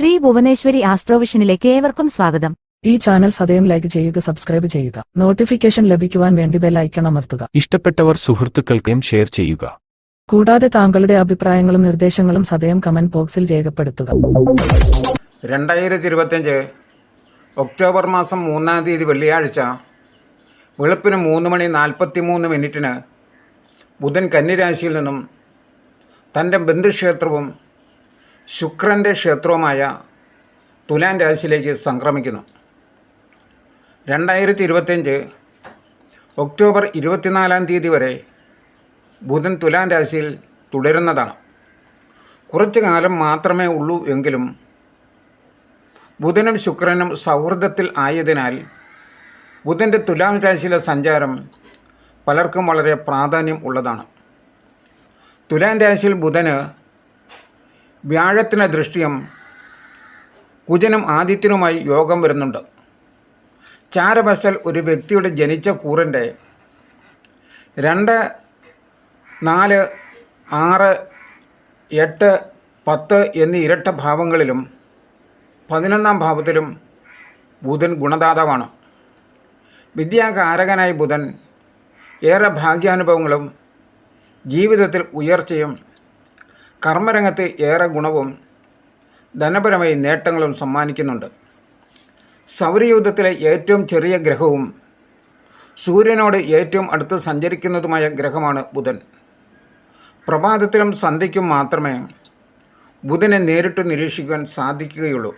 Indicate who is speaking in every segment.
Speaker 1: ശ്രീ ഭുവനേശ്വരി ആസ്ട്രോവിഷനിലേക്ക് ഏവർക്കും സ്വാഗതം.
Speaker 2: ഈ ചാനൽ സദയം ലൈക്ക് ചെയ്യുക സബ്സ്ക്രൈബ് ചെയ്യുക. നോട്ടിഫിക്കേഷൻ ലഭിക്കുവാൻ വേണ്ടി ബെൽ ഐക്കൺ അമർത്തുക.
Speaker 3: ഇഷ്ടപ്പെട്ടവർ സുഹൃത്തുക്കൾക്കും ഷെയർ ചെയ്യുക.
Speaker 2: കൂടാതെ താങ്കളുടെ അഭിപ്രായങ്ങളും നിർദ്ദേശങ്ങളും സദയം കമന്റ് ബോക്സിൽ രേഖപ്പെടുത്തുക.
Speaker 4: രണ്ടായിരത്തി ഇരുപത്തിയഞ്ച് ഒക്ടോബർ മാസം മൂന്നാം തീയതി വെള്ളിയാഴ്ച വെളുപ്പിന് മൂന്ന് മണി നാൽപ്പത്തി മൂന്ന് മിനിറ്റിന് ബുധൻ കന്നിരാശിയിൽ നിന്നും തന്റെ ബന്ധുക്ഷേത്രവും ശുക്രന്റെ ക്ഷേത്രവുമായ തുലാൻ രാശിയിലേക്ക് സംക്രമിക്കുന്നു. രണ്ടായിരത്തി ഇരുപത്തിയഞ്ച് ഒക്ടോബർ ഇരുപത്തിനാലാം തീയതി വരെ ബുധൻ തുലാൻ രാശിയിൽ തുടരുന്നതാണ്. കുറച്ചു കാലം മാത്രമേ ഉള്ളൂ എങ്കിലും ബുധനും ശുക്രനും സൗഹൃദത്തിൽ ആയതിനാൽ ബുധന്റെ തുലാം രാശിയിലെ സഞ്ചാരം പലർക്കും വളരെ പ്രാധാന്യം ഉള്ളതാണ്. തുലാം രാശിയിൽ ബുധന് വ്യാഴത്തിന് ദൃഷ്ടിയും കുജനും ആദിത്യനുമായി യോഗം വരുന്നുണ്ട്. ചാരവശൽ ഒരു വ്യക്തിയുടെ ജനിച്ച കൂറിന്റെ രണ്ട് നാല് ആറ് എട്ട് പത്ത് എന്നീ ഇരട്ട ഭാവങ്ങളിലും പതിനൊന്നാം ഭാവത്തിലും ബുധൻ ഗുണദാതാവാണ്. വിദ്യാകാരകനായ ബുധൻ ഏറെ ഭാഗ്യാനുഭവങ്ങളും ജീവിതത്തിൽ ഉയർച്ചയും കർമ്മരംഗത്ത് ഏറെ ഗുണവും ധനപരമായി നേട്ടങ്ങളും സമ്മാനിക്കുന്നുണ്ട്. സൗരയൂഥത്തിലെ ഏറ്റവും ചെറിയ ഗ്രഹവും സൂര്യനോട് ഏറ്റവും അടുത്ത് സഞ്ചരിക്കുന്നതുമായ ഗ്രഹമാണ് ബുധൻ. പ്രഭാതത്തിലും സന്ധ്യയ്ക്കും മാത്രമേ ബുധനെ നേരിട്ട് നിരീക്ഷിക്കുവാൻ സാധിക്കുകയുള്ളൂ.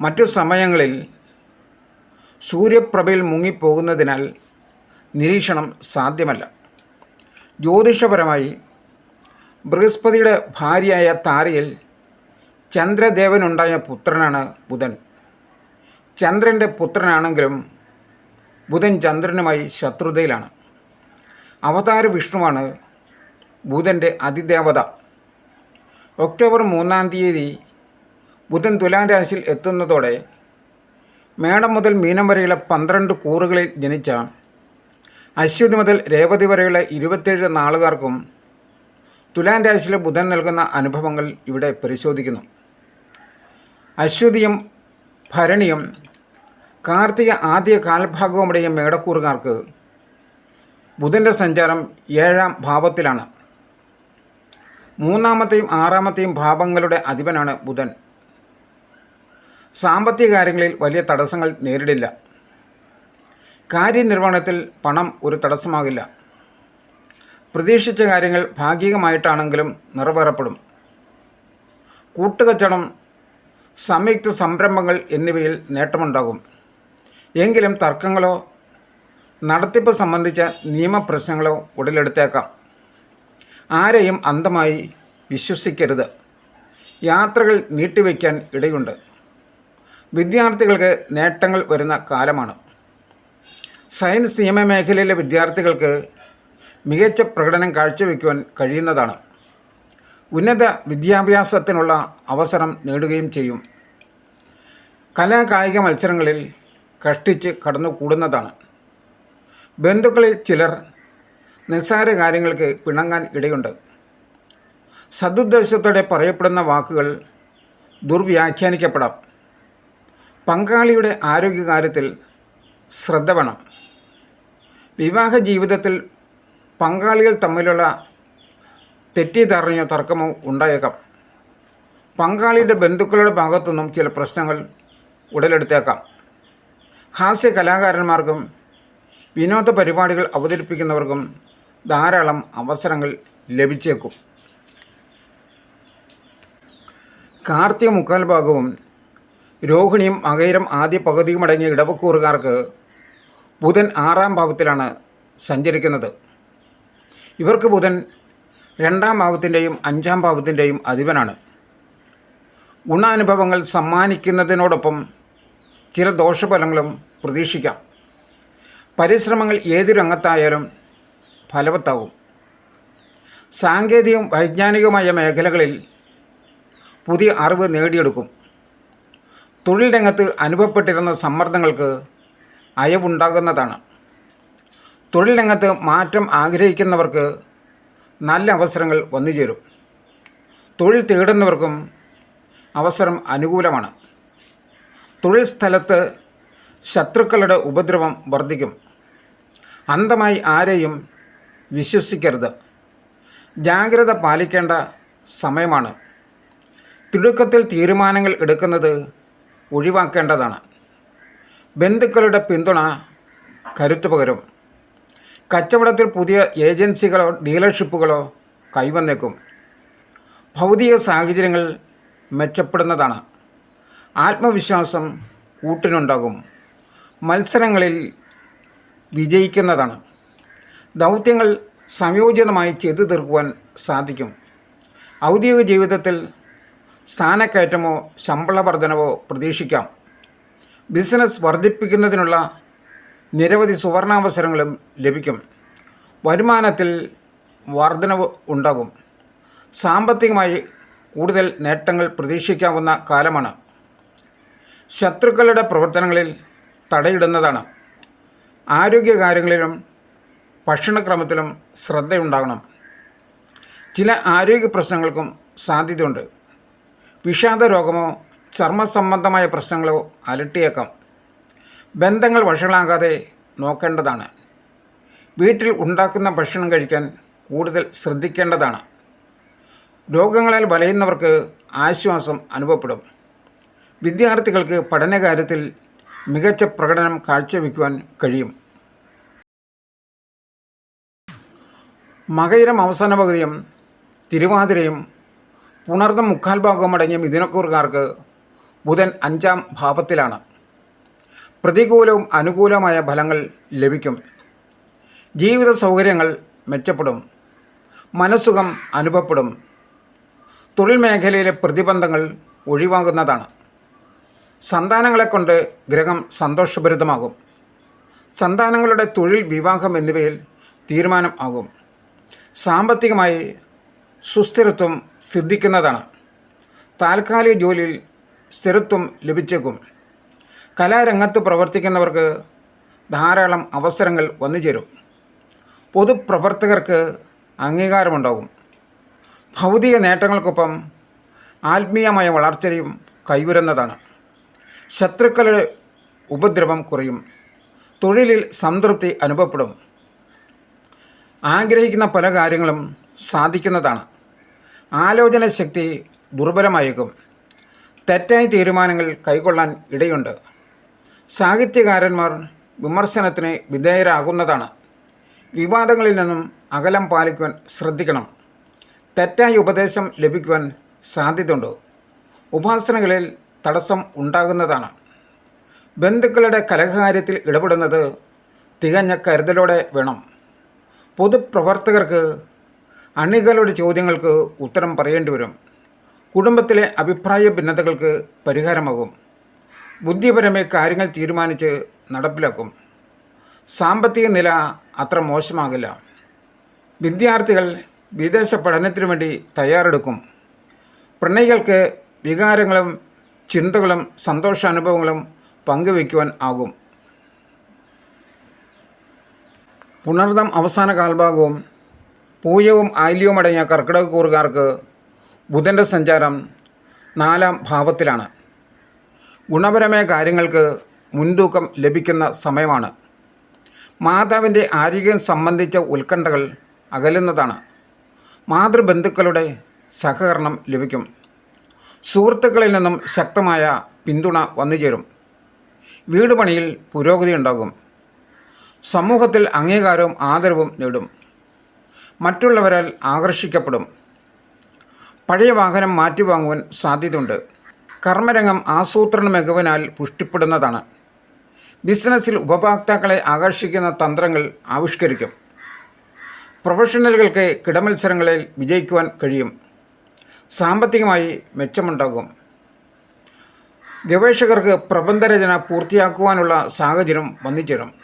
Speaker 4: മറ്റു സമയങ്ങളിൽ സൂര്യപ്രഭയിൽ മുങ്ങിപ്പോകുന്നതിനാൽ നിരീക്ഷണം സാധ്യമല്ല. ജ്യോതിഷപരമായി ബൃഹസ്പതിയുടെ ഭാര്യയായ താരയിൽ ചന്ദ്രദേവനുണ്ടായ പുത്രനാണ് ബുധൻ. ചന്ദ്രന്റെ പുത്രനാണെങ്കിലും ബുധൻ ചന്ദ്രനുമായി ശത്രുതയിലാണ്. അവതാര വിഷ്ണുവാണ് ബുധന്റെ അതിദേവത. ഒക്ടോബർ മൂന്നാം തീയതി ബുധൻ തുലാം രാശിയിൽ എത്തുന്നതോടെ മേടം മുതൽ മീനം വരെയുള്ള പന്ത്രണ്ട് കൂറുകളിൽ ജനിച്ച അശ്വതി മുതൽ രേവതി വരെയുള്ള ഇരുപത്തേഴ് നാളുകാർക്കും തുലാം രാശിയിലെ ബുധൻ നൽകുന്ന അനുഭവങ്ങൾ ഇവിടെ പരിശോധിക്കുന്നു. അശ്വതിയും ഭരണിയും കാർത്തിക ആദ്യ കാൽഭാഗവുമുடைய മേടക്കൂറുകാർക്ക് ബുധന്റെ സഞ്ചാരം ഏഴാം ഭാവത്തിലാണ്. മൂന്നാമത്തെയും ആറാമത്തെയും ഭാവങ്ങളുടെ അധിപനാണ് ബുധൻ. സാമ്പത്തിക കാര്യങ്ങളിൽ വലിയ തടസ്സങ്ങൾ നേരിടില്ല. കാര്യനിർവഹണത്തിൽ പണം ഒരു തടസ്സമാകില്ല. പ്രതീക്ഷിച്ച കാര്യങ്ങൾ ഭാഗികമായിട്ടാണെങ്കിലും നിറവേറപ്പെടും. കൂട്ടുകച്ചണം സംയുക്ത സംരംഭങ്ങൾ എന്നിവയിൽ നേട്ടമുണ്ടാകും. എങ്കിലും തർക്കങ്ങളോ നടത്തിപ്പ് സംബന്ധിച്ച നിയമപ്രശ്നങ്ങളോ ഉടലെടുത്തേക്കാം. ആരെയും അന്ധമായി വിശ്വസിക്കരുത്. യാത്രകൾ നീട്ടിവെക്കാൻ ഇടയുണ്ട്. വിദ്യാർത്ഥികൾക്ക് നേട്ടങ്ങൾ വരുന്ന കാലമാണ്. സയൻസ് നിയമ മേഖലയിലെ വിദ്യാർത്ഥികൾക്ക് മികച്ച പ്രകടനം കാഴ്ചവെക്കുവാൻ കഴിയുന്നതാണ്. ഉന്നത വിദ്യാഭ്യാസത്തിനുള്ള അവസരം നേടുകയും ചെയ്യും. കലാകായിക മത്സരങ്ങളിൽ കഷ്ടിച്ച് കടന്നു കൂടുന്നതാണ് ബന്ധുക്കളിൽ ചിലർ നിസ്സാര കാര്യങ്ങൾക്ക് പിണങ്ങാൻ ഇടയുണ്ട്. സതുദ്ദേശത്തോടെ പറയപ്പെടുന്ന വാക്കുകൾ ദുർവ്യാഖ്യാനിക്കപ്പെടാം. പങ്കാളിയുടെ ആരോഗ്യകാര്യത്തിൽ ശ്രദ്ധ വേണം. വിവാഹ ജീവിതത്തിൽ പങ്കാളികൾ തമ്മിലുള്ള തെറ്റിദ്ധാരണയോ തർക്കമോ ഉണ്ടായേക്കാം. പങ്കാളിയുടെ ബന്ധുക്കളുടെ ഭാഗത്തുനിന്നും ചില പ്രശ്നങ്ങൾ ഉടലെടുത്തേക്കാം. ഹാസ്യ കലാകാരന്മാർക്കും വിനോദ പരിപാടികൾ അവതരിപ്പിക്കുന്നവർക്കും ധാരാളം അവസരങ്ങൾ ലഭിച്ചേക്കും. കാർത്തിക മുക്കാൽ ഭാഗവും രോഹിണിയും മകൈരം ആദ്യ പകുതിയുമടങ്ങിയ ഇടവക്കൂറുകാർക്ക് ബുധൻ ആറാം ഭാവത്തിലാണ് സഞ്ചരിക്കുന്നത്. ഇവർക്ക് ബുധൻ രണ്ടാം ഭാവത്തിന്റെയും അഞ്ചാം ഭാവത്തിന്റെയും അധിപനാണ്. ഗുണാനുഭവങ്ങൾ സമ്മാനിക്കുന്നതിനോടൊപ്പം ചില ദോഷഫലങ്ങളും പ്രതീക്ഷിക്കാം. പരിശ്രമങ്ങൾ ഏത് രംഗത്തായാലും ഫലവത്താകും. സാങ്കേതികവും വൈജ്ഞാനികവുമായ മേഖലകളിൽ പുതിയ അറിവ് നേടിയെടുക്കും. തൊഴിൽ രംഗത്ത് അനുഭവപ്പെട്ടിരുന്ന സമ്മർദ്ദങ്ങൾക്ക് അയവുണ്ടാകുന്നതാണ്. തൊഴിൽ രംഗത്ത് മാറ്റം ആഗ്രഹിക്കുന്നവർക്ക് നല്ല അവസരങ്ങൾ വന്നുചേരും. തൊഴിൽ തേടുന്നവർക്കും അവസരം അനുകൂലമാണ്. തൊഴിൽ സ്ഥലത്ത് ശത്രുക്കളുടെ ഉപദ്രവം വർദ്ധിക്കും അന്ധമായി ആരെയും വിശ്വസിക്കരുത്. ജാഗ്രത പാലിക്കേണ്ട സമയമാണ്. തിടുക്കത്തിൽ തീരുമാനങ്ങൾ എടുക്കുന്നത് ഒഴിവാക്കേണ്ടതാണ്. ബന്ധുക്കളുടെ പിന്തുണ കരുത്തു പകരും. കച്ചവടത്തിൽ പുതിയ ഏജൻസികളോ ഡീലർഷിപ്പുകളോ കൈവന്നേക്കും. ഭൗതിക സാഹചര്യങ്ങൾ മെച്ചപ്പെടുന്നതാണ്. ആത്മവിശ്വാസം കൂട്ടിനുണ്ടാകും മത്സരങ്ങളിൽ വിജയിക്കുന്നതാണ്. ദൗത്യങ്ങൾ സംയോജിതമായി ചെയ്തു തീർക്കുവാൻ സാധിക്കും. ഔദ്യോഗിക ജീവിതത്തിൽ സ്ഥാനക്കയറ്റമോ ശമ്പള വർധനവോ പ്രതീക്ഷിക്കാം. ബിസിനസ് വർദ്ധിപ്പിക്കുന്നതിനുള്ള നിരവധി സുവർണാവസരങ്ങളും ലഭിക്കും. വരുമാനത്തിൽ വർധനവ് ഉണ്ടാകും. സാമ്പത്തികമായി കൂടുതൽ നേട്ടങ്ങൾ പ്രതീക്ഷിക്കാവുന്ന കാലമാണ്. ശത്രുക്കളുടെ പ്രവർത്തനങ്ങളിൽ തടയിടുന്നതാണ്. ആരോഗ്യകാര്യങ്ങളിലും ഭക്ഷണക്രമത്തിലും ശ്രദ്ധയുണ്ടാകണം. ചില ആരോഗ്യ പ്രശ്നങ്ങൾക്കും സാധ്യതയുണ്ട്. വിഷാദ രോഗമോ ചർമ്മ സംബന്ധമായ പ്രശ്നങ്ങളോ അലട്ടിയേക്കാം. ബന്ധങ്ങൾ വഷളാകാതെ നോക്കേണ്ടതാണ്. വീട്ടിൽ ഉണ്ടാക്കുന്ന ഭക്ഷണം കഴിക്കാൻ കൂടുതൽ ശ്രദ്ധിക്കേണ്ടതാണ്. രോഗങ്ങളാൽ വലയുന്നവർക്ക് ആശ്വാസം അനുഭവപ്പെടും. വിദ്യാർത്ഥികൾക്ക് പഠനകാര്യത്തിൽ മികച്ച പ്രകടനം കാഴ്ചവെക്കുവാൻ കഴിയും. മകയിരം അവസാന പകുതിയും തിരുവാതിരയും പുണർന്ന മുക്കാൽ ഭാഗവും അടങ്ങിയ മിഥുനക്കൂറുകാർക്ക് ബുധൻ അഞ്ചാം ഭാവത്തിലാണ്. പ്രതികൂലവും അനുകൂലമായ ഫലങ്ങൾ ലഭിക്കും. ജീവിത സൗകര്യങ്ങൾ മെച്ചപ്പെടും. മനസ്സുഖം അനുഭവപ്പെടും. തൊഴിൽ മേഖലയിലെ പ്രതിബന്ധങ്ങൾ ഒഴിവാകുന്നതാണ്. സന്താനങ്ങളെ കൊണ്ട് ഗ്രഹം സന്തോഷഭരിതമാകും. സന്താനങ്ങളുടെ തൊഴിൽ വിവാഹം എന്നിവയിൽ തീരുമാനം ആകും. സാമ്പത്തികമായി സുസ്ഥിരത്വം സിദ്ധിക്കുന്നതാണ്. താൽക്കാലിക ജോലിയിൽ സ്ഥിരത്വം ലഭിച്ചേക്കും. കലാരംഗത്ത് പ്രവർത്തിക്കുന്നവർക്ക് ധാരാളം അവസരങ്ങൾ വന്നു ചേരും പൊതുപ്രവർത്തകർക്ക് അംഗീകാരമുണ്ടാകും. ഭൗതിക നേട്ടങ്ങൾക്കൊപ്പം ആത്മീയമായ വളർച്ചയും കൈവരുന്നതാണ്. ശത്രുക്കളുടെ ഉപദ്രവം കുറയും. തൊഴിലിൽ സംതൃപ്തി അനുഭവപ്പെടും. ആഗ്രഹിക്കുന്ന പല കാര്യങ്ങളും സാധിക്കുന്നതാണ്. ആലോചന ശക്തി ദുർബലമായേക്കും. തെറ്റായ തീരുമാനങ്ങൾ കൈക്കൊള്ളാൻ ഇടയുണ്ട്. സാഹിത്യകാരന്മാർ വിമർശനത്തിന് വിധേയരാകുന്നതാണ്. വിവാദങ്ങളിൽ നിന്നും അകലം പാലിക്കുവാൻ ശ്രദ്ധിക്കണം. തെറ്റായ ഉപദേശം ലഭിക്കുവാൻ സാധ്യതയുണ്ട്. ഉപാസനകളിൽ തടസ്സം ഉണ്ടാകുന്നതാണ്. ബന്ധുക്കളുടെ കലഹകാര്യത്തിൽ ഇടപെടുന്നത് തികഞ്ഞ കരുതലോടെ വേണം. പൊതുപ്രവർത്തകർക്ക് അണികളുടെ ചോദ്യങ്ങൾക്ക് ഉത്തരം പറയേണ്ടി വരും കുടുംബത്തിലെ അഭിപ്രായ ഭിന്നതകൾക്ക് പരിഹാരമാകും. ബുദ്ധിപരമായി കാര്യങ്ങൾ തീരുമാനിച്ച് നടപ്പിലാക്കും. സാമ്പത്തിക നില അത്ര മോശമാകില്ല. വിദ്യാർത്ഥികൾ വിദേശ പഠനത്തിനു വേണ്ടി തയ്യാറെടുക്കും. പ്രണയികൾക്ക് വികാരങ്ങളും ചിന്തകളും സന്തോഷാനുഭവങ്ങളും പങ്കുവയ്ക്കുവാൻ ആകും. പുണർദം അവസാന കാൽഭാഗവും പൂയവും ആയില്യവും അടങ്ങിയ കർക്കിടക കൂറുകാർക്ക് ബുധന്റെ സഞ്ചാരം നാലാം ഭാവത്തിലാണ്. ഗുണപരമായ കാര്യങ്ങൾക്ക് മുൻതൂക്കം ലഭിക്കുന്ന സമയമാണ്. മാതാവിന്റെ ആരോഗ്യം സംബന്ധിച്ച ഉത്കണ്ഠകൾ അകലുന്നതാണ്. മാതൃബന്ധുക്കളുടെ സഹകരണം ലഭിക്കും. സുഹൃത്തുക്കളിൽ നിന്നും ശക്തമായ പിന്തുണ വന്നുചേരും. വീട് പണിയിൽ പുരോഗതി ഉണ്ടാകും. സമൂഹത്തിൽ അംഗീകാരവും ആദരവും നേടും. മറ്റുള്ളവരാൽ ആകർഷിക്കപ്പെടും. പഴയ വാഹനം മാറ്റി വാങ്ങുവാൻ സാധ്യതയുണ്ട്. കർമ്മരംഗം ആസൂത്രണ മികവിനാൽ പുഷ്ടിപ്പെടുന്നതാണ്. ബിസിനസ്സിൽ ഉപഭോക്താക്കളെ ആകർഷിക്കുന്ന തന്ത്രങ്ങൾ ആവിഷ്കരിക്കും. പ്രൊഫഷണലുകൾക്ക് കിടമത്സരങ്ങളിൽ വിജയിക്കുവാൻ കഴിയും. സാമ്പത്തികമായി മെച്ചമുണ്ടാകും. ഗവേഷകർക്ക് പ്രബന്ധരചന പൂർത്തിയാക്കുവാനുള്ള സാഹചര്യം വന്നിച്ചേരും.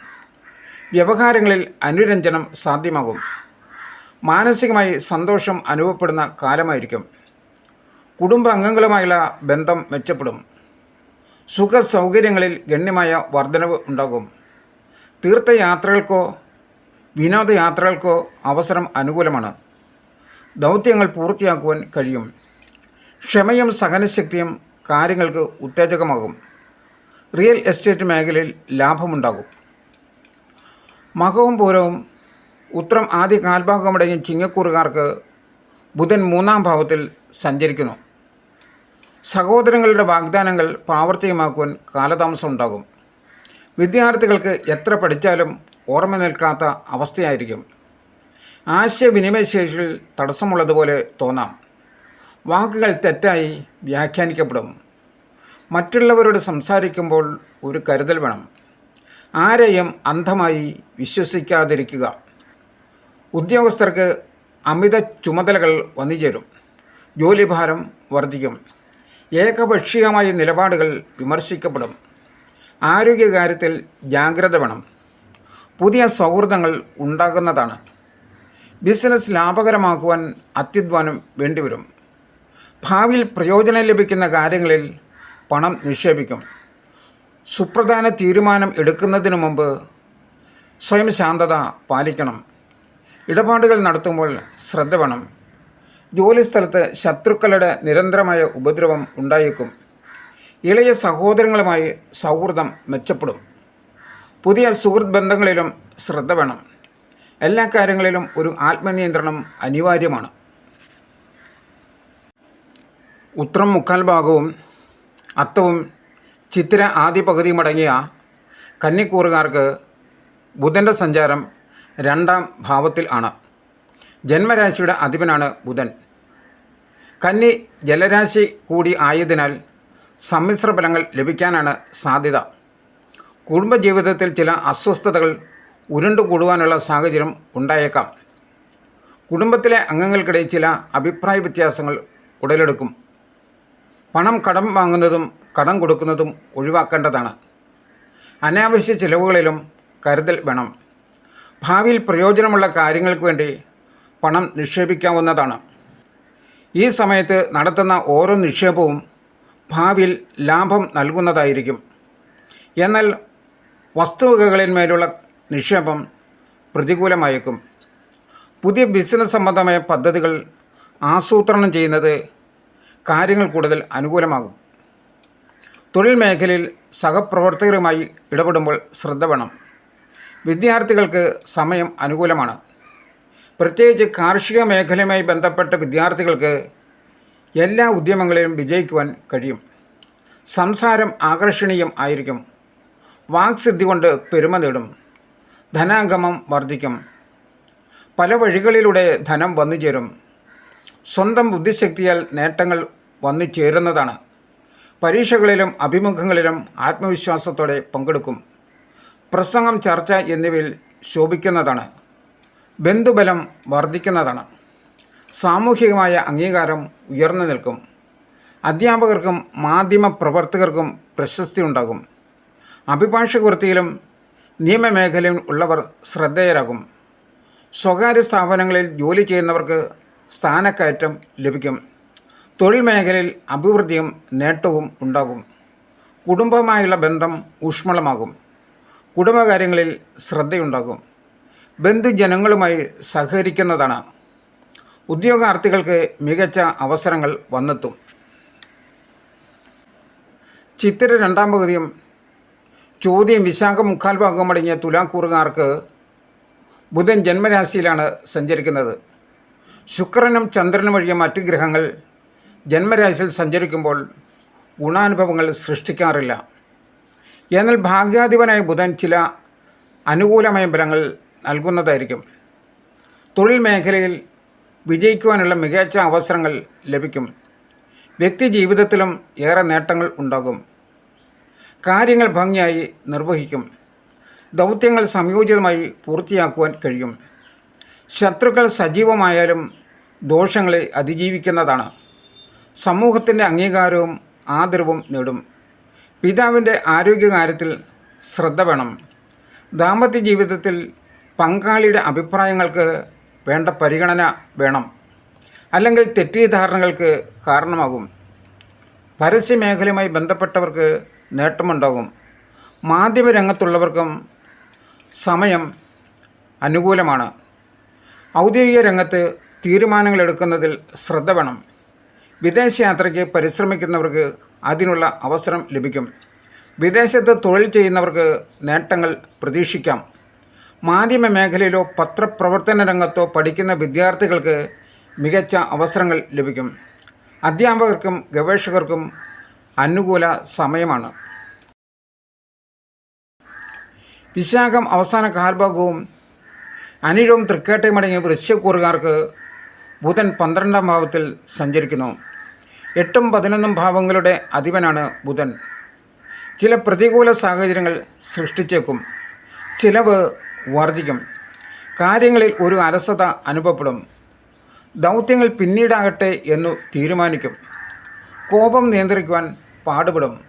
Speaker 4: വ്യവഹാരങ്ങളിൽ അനുരഞ്ജനം സാധ്യമാകും. മാനസികമായി സന്തോഷം അനുഭവപ്പെടുന്ന കാലമായിരിക്കും. കുടുംബ അംഗങ്ങളുമായുള്ള ബന്ധം മെച്ചപ്പെടും. സുഖ സൗകര്യങ്ങളിൽ ഗണ്യമായ വർധനവ് ഉണ്ടാകും. തീർത്ഥയാത്രകൾക്കോ വിനോദയാത്രകൾക്കോ അവസരം അനുകൂലമാണ്. ദൗത്യങ്ങൾ പൂർത്തിയാക്കുവാൻ കഴിയും. ക്ഷമയും സഹനശക്തിയും കാര്യങ്ങൾക്ക് ഉത്തേജകമാകും. റിയൽ എസ്റ്റേറ്റ് മേഖലയിൽ ലാഭമുണ്ടാകും. മകവും പൂരവും ഉത്രം ആദ്യ കാൽഭാഗമടങ്ങിയ ചിങ്ങക്കൂറുകാർക്ക് ബുധൻ മൂന്നാം ഭാവത്തിൽ സഞ്ചരിക്കുന്നു. സഹോദരങ്ങളുടെ വാഗ്ദാനങ്ങൾ പ്രാവർത്തികമാക്കുവാൻ കാലതാമസം ഉണ്ടാകും. വിദ്യാർത്ഥികൾക്ക് എത്ര പഠിച്ചാലും ഓർമ്മ നിൽക്കാത്ത അവസ്ഥയായിരിക്കും. ആശയവിനിമയ ശേഷിയിൽ തടസ്സമുള്ളതുപോലെ തോന്നാം. വാക്കുകൾ തെറ്റായി വ്യാഖ്യാനിക്കപ്പെടും. മറ്റുള്ളവരോട് സംസാരിക്കുമ്പോൾ ഒരു കരുതൽ വേണം. ആരെയും അന്ധമായി വിശ്വസിക്കാതിരിക്കുക. ഉദ്യോഗസ്ഥർക്ക് അമിത ചുമതലകൾ വന്നുചേരും. ജോലിഭാരം വർദ്ധിക്കും. ഏകപക്ഷീയമായ നിലപാടുകൾ വിമർശിക്കപ്പെടും. ആരോഗ്യകാര്യത്തിൽ ജാഗ്രത വേണം. പുതിയ സൗഹൃദങ്ങൾ ഉണ്ടാകുന്നതാണ്. ബിസിനസ് ലാഭകരമാക്കുവാൻ അത്യധ്വാനം വേണ്ടിവരും. ഭാവിയിൽ പ്രയോജനം ലഭിക്കുന്ന കാര്യങ്ങളിൽ പണം നിക്ഷേപിക്കും. സുപ്രധാന തീരുമാനം എടുക്കുന്നതിന് മുമ്പ് സ്വയം ശാന്തത പാലിക്കണം. ഇടപാടുകൾ നടത്തുമ്പോൾ ശ്രദ്ധ വേണം. ജോലിസ്ഥലത്ത് ശത്രുക്കളുടെ നിരന്തരമായ ഉപദ്രവം ഉണ്ടായേക്കും. ഇളയ സഹോദരങ്ങളുമായി സൗഹൃദം മെച്ചപ്പെടും. പുതിയ സുഹൃത്ത് ബന്ധങ്ങളിലും ശ്രദ്ധ വേണം. എല്ലാ കാര്യങ്ങളിലും ഒരു ആത്മനിയന്ത്രണം അനിവാര്യമാണ്. ഉത്രം മുക്കാൽ ഭാഗവും അത്തവും ചിത്തിര ആദ്യ പകുതിയും അടങ്ങിയ കന്നിക്കൂറുകാർക്ക് ബുധന്റെ സഞ്ചാരം രണ്ടാം ഭാവത്തിൽ ആണ്. ജന്മരാശിയുടെ അധിപനാണ് ബുധൻ. കന്നി ജലരാശി കൂടി ആയതിനാൽ സമ്മിശ്ര ഫലങ്ങൾ ലഭിക്കാനാണ് സാധ്യത. കുടുംബജീവിതത്തിൽ ചില അസ്വസ്ഥതകൾ ഉരുണ്ടുകൂടുവാനുള്ള സാഹചര്യം ഉണ്ടായേക്കാം. കുടുംബത്തിലെ അംഗങ്ങൾക്കിടയിൽ ചില അഭിപ്രായ വ്യത്യാസങ്ങൾ ഉടലെടുക്കും. പണം കടം വാങ്ങുന്നതും കടം കൊടുക്കുന്നതും ഒഴിവാക്കേണ്ടതാണ്. അനാവശ്യ ചിലവുകളിലും കരുതൽ വേണം. ഭാവിയിൽ പ്രയോജനമുള്ള കാര്യങ്ങൾക്ക് വേണ്ടി പണം നിക്ഷേപിക്കാവുന്നതാണ്. ഈ സമയത്ത് നടത്തുന്ന ഓരോ നിക്ഷേപവും ഭാവിയിൽ ലാഭം നൽകുന്നതായിരിക്കും. എന്നാൽ വസ്തുവകകളിന്മേലുള്ള നിക്ഷേപം പ്രതികൂലമായേക്കും. പുതിയ ബിസിനസ് സംബന്ധമായ പദ്ധതികൾ ആസൂത്രണം ചെയ്യുന്നത് കാര്യങ്ങൾ കൂടുതൽ അനുകൂലമാകും. തൊഴിൽ മേഖലയിൽ സഹപ്രവർത്തകരുമായി ഇടപെടുമ്പോൾ ശ്രദ്ധ വേണം. വിദ്യാർത്ഥികൾക്ക് സമയം അനുകൂലമാണ്. പ്രത്യേകിച്ച് കാർഷിക മേഖലയുമായി ബന്ധപ്പെട്ട വിദ്യാർത്ഥികൾക്ക് എല്ലാ ഉദ്യമങ്ങളിലും വിജയിക്കുവാൻ കഴിയും. സംസാരം ആകർഷണീയം ആയിരിക്കും. വാക്സിദ്ധി കൊണ്ട് പെരുമ നേടും. ധനാഗമം വർദ്ധിക്കും. പല വഴികളിലൂടെ ധനം വന്നു ചേരും. സ്വന്തം ബുദ്ധിശക്തിയാൽ നേട്ടങ്ങൾ വന്നു ചേരുന്നതാണ്. പരീക്ഷകളിലും അഭിമുഖങ്ങളിലും ആത്മവിശ്വാസത്തോടെ പങ്കെടുക്കും. പ്രസംഗം ചർച്ച എന്നിവയിൽ ശോഭിക്കുന്നതാണ്. ബന്ധുബലം വർദ്ധിക്കുന്നതാണ്. സാമൂഹികമായ അംഗീകാരം ഉയർന്നു നിൽക്കും. അധ്യാപകർക്കും മാധ്യമ പ്രവർത്തകർക്കും പ്രശസ്തി ഉണ്ടാകും. അഭിഭാഷക വൃത്തിയിലും നിയമമേഖലയിൽ ഉള്ളവർ ശ്രദ്ധേയരാകും. സ്വകാര്യ സ്ഥാപനങ്ങളിൽ ജോലി ചെയ്യുന്നവർക്ക് സ്ഥാനക്കയറ്റം ലഭിക്കും. തൊഴിൽ മേഖലയിൽ അഭിവൃദ്ധിയും നേട്ടവും ഉണ്ടാകും. കുടുംബവുമായുള്ള ബന്ധം ഊഷ്മളമാകും. കുടുംബകാര്യങ്ങളിൽ ശ്രദ്ധയുണ്ടാകും. ബന്ധുജനങ്ങളുമായി സഹകരിക്കുന്നതാണ്. ഉദ്യോഗാർത്ഥികൾക്ക് മികച്ച അവസരങ്ങൾ വന്നെത്തും. ചിത്തിര രണ്ടാം പകുതിയും ചോദ്യം വിശാഖ മുക്കാൽ ഭാഗം അടങ്ങിയ തുലാക്കൂറുകാർക്ക് ബുധൻ ജന്മരാശിയിലാണ് സഞ്ചരിക്കുന്നത്. ശുക്രനും ചന്ദ്രനും വഴിയ മറ്റ് ഗ്രഹങ്ങൾ ജന്മരാശിയിൽ സഞ്ചരിക്കുമ്പോൾ ഗുണാനുഭവങ്ങൾ സൃഷ്ടിക്കാറില്ല. എന്നാൽ ഭാഗ്യാധിപനായ ബുധൻ ചില അനുകൂലമായ ഫലങ്ങൾ നൽകുന്നതായിരിക്കും. തൊഴിൽ മേഖലയിൽ വിജയിക്കുവാനുള്ള മികച്ച അവസരങ്ങൾ ലഭിക്കും. വ്യക്തി ജീവിതത്തിലും ഏറെ നേട്ടങ്ങൾ ഉണ്ടാകും. കാര്യങ്ങൾ ഭംഗിയായി നിർവഹിക്കും. ദൗത്യങ്ങൾ സംയോജിതമായി പൂർത്തിയാക്കുവാൻ കഴിയും. ശത്രുക്കൾ സജീവമായാലും ദോഷങ്ങളെ അതിജീവിക്കുന്നതാണ്. സമൂഹത്തിന്റെ അംഗീകാരവും ആദരവും നേടും. പിതാവിന്റെ ആരോഗ്യകാര്യത്തിൽ ശ്രദ്ധ വേണം. ദാമ്പത്യ ജീവിതത്തിൽ പങ്കാളിയുടെ അഭിപ്രായങ്ങൾക്ക് വേണ്ട പരിഗണന വേണം. അല്ലെങ്കിൽ തെറ്റിദ്ധാരണകൾക്ക് കാരണമാകും. പരസ്യമേഖലയുമായി ബന്ധപ്പെട്ടവർക്ക് നേട്ടമുണ്ടാകും. മാധ്യമരംഗത്തുള്ളവർക്കും സമയം അനുകൂലമാണ്. ഔദ്യോഗിക രംഗത്ത് തീരുമാനങ്ങൾ എടുക്കുന്നതിൽ ശ്രദ്ധ വേണം. വിദേശയാത്രയ്ക്ക് പരിശ്രമിക്കുന്നവർക്ക് അതിനുള്ള അവസരം ലഭിക്കും. വിദേശത്ത് തൊഴിൽ ചെയ്യുന്നവർക്ക് നേട്ടങ്ങൾ പ്രതീക്ഷിക്കാം. മാധ്യമ മേഖലയിലോ പത്രപ്രവർത്തന രംഗത്തോ പഠിക്കുന്ന വിദ്യാർത്ഥികൾക്ക് മികച്ച അവസരങ്ങൾ ലഭിക്കും. അധ്യാപകർക്കും ഗവേഷകർക്കും അനുകൂല സമയമാണ്. വിശാഖം അവസാന കാൽഭാഗവും അനിഴവും തൃക്കേട്ടയും അടങ്ങിയ വൃശ്യക്കൂറുകാർക്ക് ബുധൻ പന്ത്രണ്ടാം ഭാവത്തിൽ സഞ്ചരിക്കുന്നു. എട്ടും പതിനൊന്നും ഭാവങ്ങളുടെ അധിപനാണ് ബുധൻ. ചില പ്രതികൂല സാഹചര്യങ്ങൾ സൃഷ്ടിച്ചേക്കും. ചിലവ് വർദ്ധിക്കും. കാര്യങ്ങളിൽ ഒരു അലസത അനുഭവപ്പെടും. ദൗത്യങ്ങൾ പിന്നീടാകട്ടെ എന്നു തീരുമാനിക്കും. കോപം നിയന്ത്രിക്കുവാൻ പാടുപെടും.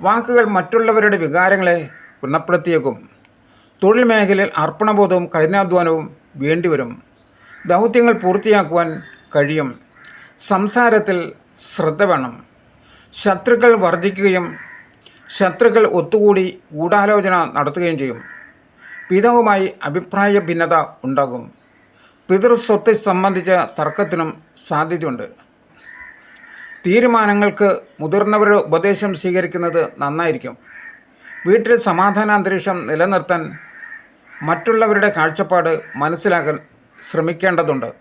Speaker 4: വാക്കുകൾ മറ്റുള്ളവരുടെ വികാരങ്ങളെ വ്രണപ്പെടുത്തിയേക്കും. തൊഴിൽ മേഖലയിൽ അർപ്പണബോധവും കഠിനാധ്വാനവും വേണ്ടിവരും. ദൗത്യങ്ങൾ പൂർത്തിയാക്കുവാൻ കഴിയും. സംസാരത്തിൽ ശ്രദ്ധ വേണം. ശത്രുക്കൾ വർദ്ധിക്കുകയും ശത്രുക്കൾ ഒത്തുകൂടി ഗൂഢാലോചന നടത്തുകയും ചെയ്യും. പിതാവുമായി അഭിപ്രായ ഭിന്നത ഉണ്ടാകും. പിതൃസ്വത്ത് സംബന്ധിച്ച തർക്കത്തിനും സാധ്യതയുണ്ട്. തീരുമാനങ്ങൾക്ക് മുതിർന്നവരുടെ ഉപദേശം സ്വീകരിക്കുന്നത് നന്നായിരിക്കും. വീട്ടിൽ സമാധാനാന്തരീക്ഷം നിലനിർത്താൻ മറ്റുള്ളവരുടെ കാഴ്ചപ്പാട് മനസ്സിലാക്കാൻ ശ്രമിക്കേണ്ടതുണ്ട്.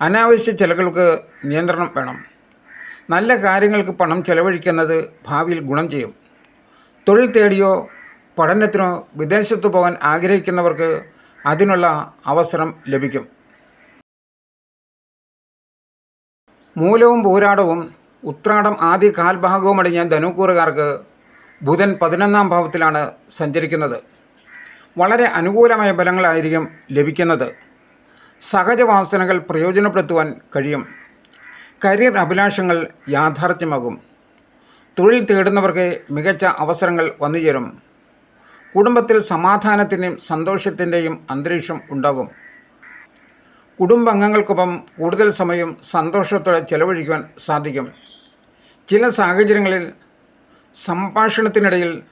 Speaker 4: അനാവശ്യ ചിലകൾക്ക് നിയന്ത്രണം വേണം. നല്ല കാര്യങ്ങൾക്ക് പണം ചെലവഴിക്കുന്നത് ഭാവിയിൽ ഗുണം ചെയ്യും. തൊഴിൽ തേടിയോ പഠനത്തിനോ വിദേശത്ത് പോകാൻ ആഗ്രഹിക്കുന്നവർക്ക് അതിനുള്ള അവസരം ലഭിക്കും. മൂലവും പൂരാടവും ഉത്രാടം ആദ്യ കാൽഭാഗവും അടങ്ങിയ ധനുക്കൂറുകാർക്ക് ബുധൻ പതിനൊന്നാം ഭാവത്തിലാണ് സഞ്ചരിക്കുന്നത്. വളരെ അനുകൂലമായ ഫലങ്ങളായിരിക്കും ലഭിക്കുന്നത്. സഹജവാസനകൾ പ്രയോജനപ്പെടുത്തുവാൻ കഴിയും. കരിയർ അഭിലാഷങ്ങൾ യാഥാർത്ഥ്യമാകും. തൊഴിൽ തേടുന്നവർക്ക് മികച്ച അവസരങ്ങൾ വന്നുചേരും. കുടുംബത്തിൽ സമാധാനത്തിന്റെയും സന്തോഷത്തിന്റെയും അന്തരീക്ഷം ഉണ്ടാകും. കുടുംബാംഗങ്ങൾക്കൊപ്പം കൂടുതൽ സമയം സന്തോഷത്തോടെ ചെലവഴിക്കുവാൻ സാധിക്കും. ചില സാഹചര്യങ്ങളിൽ സംഭാഷണത്തിനിടയിൽ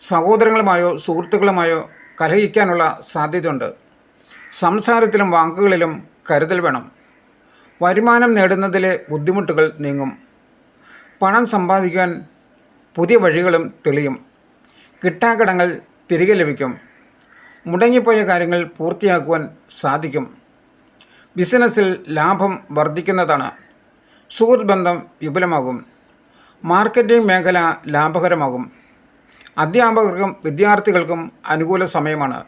Speaker 4: സഹോദരങ്ങളുമായോ സുഹൃത്തുക്കളുമായോ കലഹിക്കാനുള്ള സാധ്യതയുണ്ട്. സംസാരത്തിലും വാക്കുകളിലും കരുതൽ വേണം. വരുമാനം നേടുന്നതിലെ ബുദ്ധിമുട്ടുകൾ നീങ്ങും. പണം സമ്പാദിക്കാൻ പുതിയ വഴികളും തെളിയും. കിട്ടാക്കടങ്ങൾ തിരികെ ലഭിക്കും. മുടങ്ങിപ്പോയ കാര്യങ്ങൾ പൂർത്തിയാക്കുവാൻ സാധിക്കും. ബിസിനസ്സിൽ ലാഭം വർദ്ധിക്കുന്നതാണ്. സുഹൃത്ത് ബന്ധം വിപുലമാകും. മാർക്കറ്റിംഗ് മേഖല ലാഭകരമാകും. അധ്യാപകർക്കും വിദ്യാർത്ഥികൾക്കും അനുകൂല സമയമാണ്.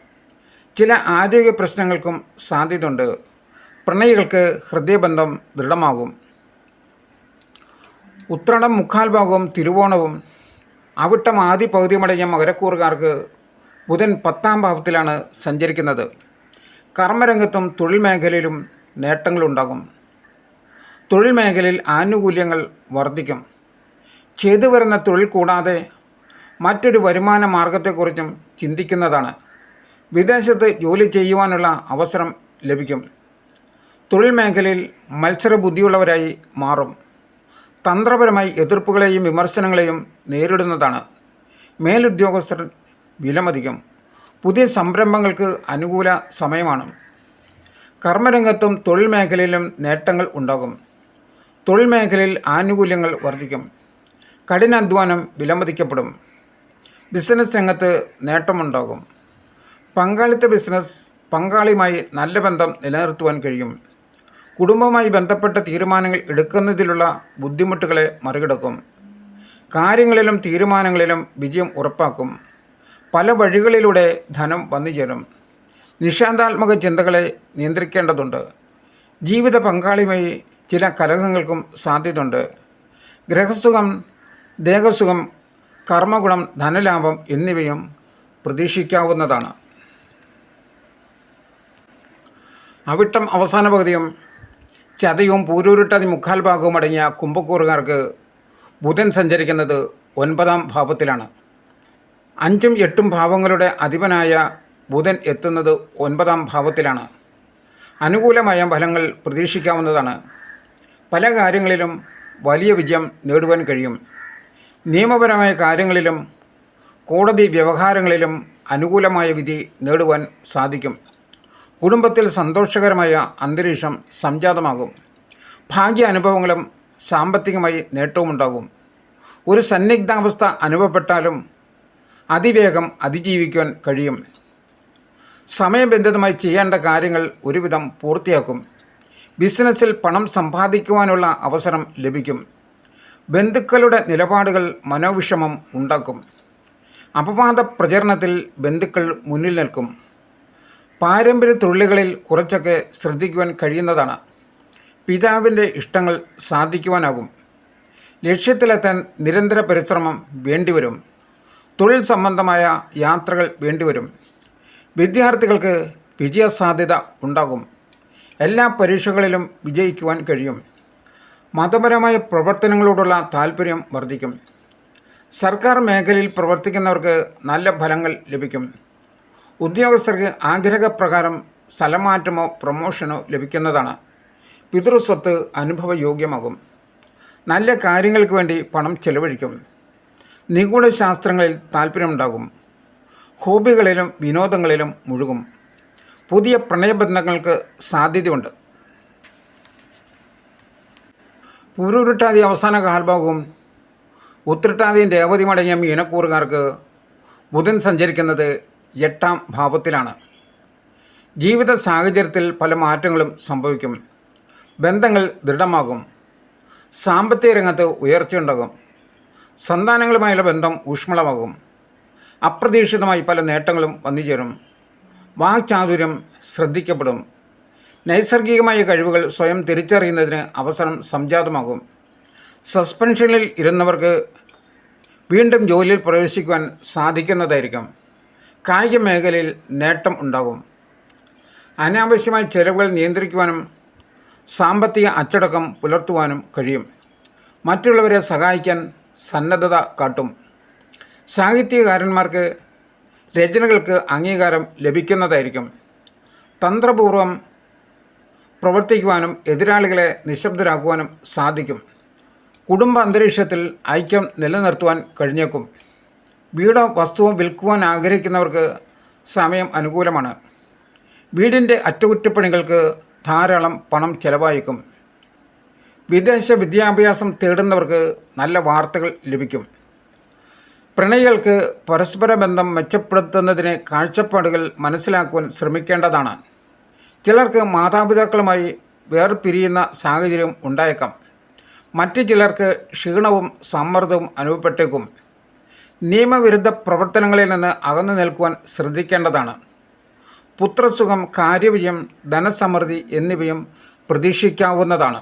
Speaker 4: ചില ആരോഗ്യ പ്രശ്നങ്ങൾക്കും സാധ്യതയുണ്ട്. പ്രണയികൾക്ക് ഹൃദയബന്ധം ദൃഢമാകും. ഉത്രണം മുക്കാൽ ഭാഗവും തിരുവോണവും. അവിട്ടം ആദ്യ പകുതിയുമടങ്ങിയ മകരക്കൂറുകാർക്ക് ബുധൻ പത്താം ഭാവത്തിലാണ് സഞ്ചരിക്കുന്നത്. കർമ്മരംഗത്തും തൊഴിൽ മേഖലയിലും നേട്ടങ്ങളുണ്ടാകും. തൊഴിൽ മേഖലയിൽ ആനുകൂല്യങ്ങൾ വർദ്ധിക്കും. ചെയ്തു വരുന്ന തൊഴിൽ കൂടാതെ മറ്റൊരു വരുമാന മാർഗത്തെക്കുറിച്ചും ചിന്തിക്കുന്നതാണ്. വിദേശത്ത് ജോലി ചെയ്യുവാനുള്ള അവസരം ലഭിക്കും. തൊഴിൽ മേഖലയിൽ മത്സരബുദ്ധിയുള്ളവരായി മാറും. തന്ത്രപരമായി എതിർപ്പുകളെയും വിമർശനങ്ങളെയും നേരിടുന്നതാണ്. മേലുദ്യോഗസ്ഥർ വിലമതിക്കും. പുതിയ സംരംഭങ്ങൾക്ക് അനുകൂല സമയമാണ്. കർമ്മരംഗത്തും തൊഴിൽ മേഖലയിലും നേട്ടങ്ങൾ ഉണ്ടാകും. തൊഴിൽ മേഖലയിൽ ആനുകൂല്യങ്ങൾ വർദ്ധിക്കും. കഠിനാധ്വാനം വിലമതിക്കപ്പെടും. ബിസിനസ് രംഗത്ത് നേട്ടമുണ്ടാകും. പങ്കാളിത്ത ബിസിനസ് പങ്കാളിയുമായി നല്ല ബന്ധം നിലനിർത്തുവാൻ കഴിയും. കുടുംബവുമായി ബന്ധപ്പെട്ട തീരുമാനങ്ങൾ എടുക്കുന്നതിലുള്ള ബുദ്ധിമുട്ടുകളെ മറികടക്കും. കാര്യങ്ങളിലും തീരുമാനങ്ങളിലും വിജയം ഉറപ്പാക്കും. പല വഴികളിലൂടെ ധനം വന്നു ചേരും. നിഷാന്താത്മക ചിന്തകളെ നിയന്ത്രിക്കേണ്ടതുണ്ട്. ജീവിത പങ്കാളിയുമായി ചില കലഹങ്ങൾക്കും സാധ്യതയുണ്ട്. ഗ്രഹസുഖം ദേഹസുഖം കർമ്മഗുണം ധനലാഭം എന്നിവയും പ്രതീക്ഷിക്കാവുന്നതാണ്. അവിട്ടം അവസാന പകുതിയും ചതയും പൂരൂരുട്ടതി മുക്കാൽ ഭാഗവും അടങ്ങിയ കുംഭക്കൂറുകാർക്ക് ബുധൻ സഞ്ചരിക്കുന്നത് ഒൻപതാം ഭാവത്തിലാണ്. അഞ്ചും എട്ടും ഭാവങ്ങളുടെ അധിപനായ ബുധൻ എത്തുന്നത് ഒൻപതാം ഭാവത്തിലാണ്. അനുകൂലമായ ഫലങ്ങൾ പ്രതീക്ഷിക്കാവുന്നതാണ്. പല കാര്യങ്ങളിലും വലിയ വിജയം നേടുവാൻ കഴിയും. നിയമപരമായ കാര്യങ്ങളിലും കോടതി വ്യവഹാരങ്ങളിലും അനുകൂലമായ വിധി നേടുവാൻ സാധിക്കും. കുടുംബത്തിൽ സന്തോഷകരമായ അന്തരീക്ഷം സംജാതമാകും. ഭാഗ്യ അനുഭവങ്ങളും സാമ്പത്തികമായി നേട്ടവുമുണ്ടാകും. ഒരു സന്നിഗ്ധാവസ്ഥ അനുഭവപ്പെട്ടാലും അതിവേഗം അതിജീവിക്കാൻ കഴിയും. സമയബന്ധിതമായി ചെയ്യേണ്ട കാര്യങ്ങൾ ഒരുവിധം പൂർത്തിയാക്കും. ബിസിനസ്സിൽ പണം സമ്പാദിക്കുവാനുള്ള അവസരം ലഭിക്കും. ബന്ധുക്കളുടെ നിലപാടുകൾ മനോവിഷമം ഉണ്ടാക്കും. അപവാദ പ്രചരണത്തിൽ ബന്ധുക്കൾ മുന്നിൽ നിൽക്കും. പാരമ്പര്യ തൊഴിലുകളിൽ കുറച്ചൊക്കെ ശ്രദ്ധിക്കുവാൻ കഴിയുന്നതാണ്. പിതാവിന്റെ ഇഷ്ടങ്ങൾ സാധിക്കുവാനാകും. ലക്ഷ്യത്തിലെത്താൻ നിരന്തര പരിശ്രമം വേണ്ടിവരും. തൊഴിൽ സംബന്ധമായ യാത്രകൾ വേണ്ടിവരും. വിദ്യാർത്ഥികൾക്ക് വിജയസാധ്യത ഉണ്ടാകും. എല്ലാ പരീക്ഷകളിലും വിജയിക്കുവാൻ കഴിയും. മതപരമായ പ്രവർത്തനങ്ങളോടുള്ള താല്പര്യം വർദ്ധിക്കും. സർക്കാർ മേഖലയിൽ പ്രവർത്തിക്കുന്നവർക്ക് നല്ല ഫലങ്ങൾ ലഭിക്കും. ഉദ്യോഗസ്ഥർക്ക് ആഗ്രഹപ്രകാരം സ്ഥലമാറ്റമോ പ്രൊമോഷനോ ലഭിക്കുന്നതാണ്. പിതൃസ്വത്ത് അനുഭവയോഗ്യമാകും. നല്ല കാര്യങ്ങൾക്ക് വേണ്ടി പണം ചെലവഴിക്കും. നിഗൂഢ ശാസ്ത്രങ്ങളിൽ താല്പര്യമുണ്ടാകും. ഹോബികളിലും വിനോദങ്ങളിലും മുഴുകും. പുതിയ പ്രണയബന്ധങ്ങൾക്ക് സാധ്യതയുണ്ട്. പൂരുരുട്ടാതി അവസാന കാൽഭാഗവും ഉത്രട്ടാതിയും രേവതിയും അടങ്ങിയ മീനക്കൂറുകാർക്ക് ബുധൻ സഞ്ചരിക്കുന്നത് എട്ടാം ഭാവത്തിലാണ്. ജീവിത സാഹചര്യത്തിൽ പല മാറ്റങ്ങളും സംഭവിക്കും. ബന്ധങ്ങൾ ദൃഢമാകും. സാമ്പത്തിക രംഗത്ത് ഉയർച്ചയുണ്ടാകും. സന്താനങ്ങളുമായുള്ള ബന്ധം ഊഷ്മളമാകും. അപ്രതീക്ഷിതമായി പല നേട്ടങ്ങളും വന്നുചേരും. വാക്ചാതുര്യം ശ്രദ്ധിക്കപ്പെടും. നൈസർഗികമായ കഴിവുകൾ സ്വയം തിരിച്ചറിയുന്നതിന് അവസരം സംജാതമാകും. സസ്പെൻഷനിൽ ഇരുന്നവർക്ക് വീണ്ടും ജോലിയിൽ പ്രവേശിക്കുവാൻ സാധിക്കുന്നതായിരിക്കും. കായിക മേഖലയിൽ നേട്ടം ഉണ്ടാകും. അനാവശ്യമായ ചെലവുകൾ നിയന്ത്രിക്കുവാനും സാമ്പത്തിക അച്ചടക്കം പുലർത്തുവാനും കഴിയും. മറ്റുള്ളവരെ സഹായിക്കാൻ സന്നദ്ധത കാട്ടും. സാഹിത്യകാരന്മാർക്ക് രചനകൾക്ക് അംഗീകാരം ലഭിക്കുന്നതായിരിക്കും. തന്ത്രപൂർവം പ്രവർത്തിക്കുവാനും എതിരാളികളെ നിശബ്ദരാക്കുവാനും സാധിക്കും. കുടുംബ അന്തരീക്ഷത്തിൽ ഐക്യം നിലനിർത്തുവാൻ കഴിഞ്ഞേക്കും. വീടോ വസ്തുവോ വിൽക്കുവാൻ ആഗ്രഹിക്കുന്നവർക്ക് സമയം അനുകൂലമാണ്. വീടിന്റെ അറ്റകുറ്റപ്പണികൾക്ക് ധാരാളം പണം ചെലവായേക്കും. വിദേശ വിദ്യാഭ്യാസം തേടുന്നവർക്ക് നല്ല വാർത്തകൾ ലഭിക്കും. പ്രണയികൾക്ക് പരസ്പര ബന്ധം മെച്ചപ്പെടുത്തുന്നതിന് കാഴ്ചപ്പാടുകൾ മനസ്സിലാക്കുവാൻ ശ്രമിക്കേണ്ടതാണ്. ചിലർക്ക് മാതാപിതാക്കളുമായി വേർപിരിയുന്ന സാഹചര്യം ഉണ്ടായേക്കാം. മറ്റു ചിലർക്ക് ക്ഷീണവും സമ്മർദ്ദവും അനുഭവപ്പെട്ടേക്കും. നിയമവിരുദ്ധ പ്രവർത്തനങ്ങളിൽ നിന്ന് അകന്നു നിൽക്കുവാൻ ശ്രദ്ധിക്കേണ്ടതാണ്. പുത്രസുഖം കാര്യവിജയം ധനസമൃദ്ധി എന്നിവയും പ്രതീക്ഷിക്കാവുന്നതാണ്.